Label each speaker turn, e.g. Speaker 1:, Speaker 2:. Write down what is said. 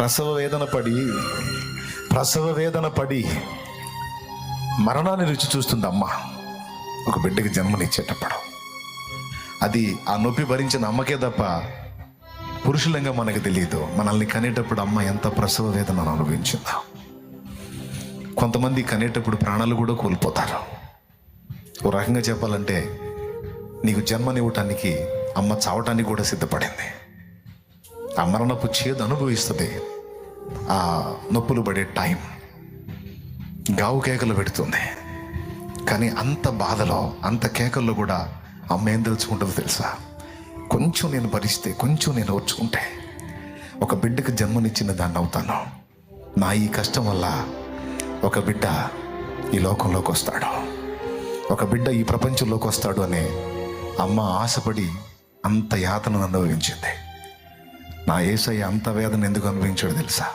Speaker 1: ప్రసవ వేదన పడి ప్రసవ వేదన పడి మరణాన్ని రుచి చూస్తుంది అమ్మ ఒక బిడ్డకి జన్మనిచ్చేటప్పుడు. అది ఆ నొప్పి భరించిన అమ్మకే తప్ప పురుషులంగా మనకు తెలియదు మనల్ని కనేటప్పుడు అమ్మ ఎంత ప్రసవ వేదనను అనుభవించిందో. కొంతమంది కనేటప్పుడు ప్రాణాలు కూడా కోల్పోతారు. ఓ రకంగా చెప్పాలంటే నీకు జన్మనివ్వటానికి అమ్మ చావటానికి కూడా సిద్ధపడింది. ఆ మరణపు చేదు అనుభవిస్తుంది. ఆ నొప్పులు పడే టైం గావు కేకలు పెడుతుంది. కానీ అంత బాధలో అంత కేకల్లో కూడా అమ్మ ఏం తెలుసుకుంటుందో తెలుసా? కొంచెం నేను భరిస్తే కొంచెం నేను ఓర్చుకుంటే ఒక బిడ్డకు జన్మనిచ్చిన దాన్ని అవుతాను. నా ఈ కష్టం వల్ల ఒక బిడ్డ ఈ లోకంలోకి వస్తాడు. ఒక బిడ్డ ఈ ప్రపంచంలోకి వస్తాడు అనే అమ్మ ఆశపడి అంత యాతను అనుభవించింది. నా ఏసయ్య అంత వేదన ఎందుకు అనుభవించాడు తెలుసా?